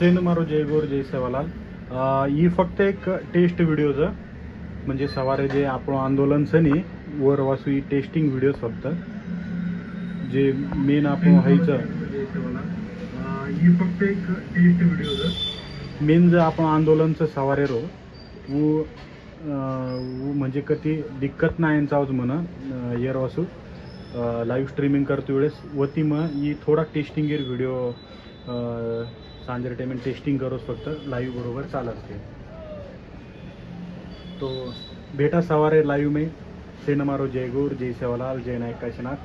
सेंद मारो जय गोर जय सेवालाल. ही फक्त एक टेस्ट व्हिडिओचं म्हणजे सवारे जे आपण आंदोलन सनी वर वासू ही टेस्टिंग व्हिडिओ फक्त. जे मेन आपण व्हायचं. ही फक्त एक टेस्ट व्हिडिओचं मेन जर आपण आंदोलनचं सवारे रो म्हणजे कधी दिक्कत नाही आज म्हणा येर वासू लाईव्ह स्ट्रीमिंग करतो वेळेस. वती मग ही थोडा टेस्टिंगेर व्हिडिओ सांज टाइम टेस्टिंग करोस फक्त लाईव्ह बरोबर चालत ते. तो भेटा सवारे लाईव्ह में सिनेमारो जय गौर जय सेवालाल जय नायक काशीनाथ.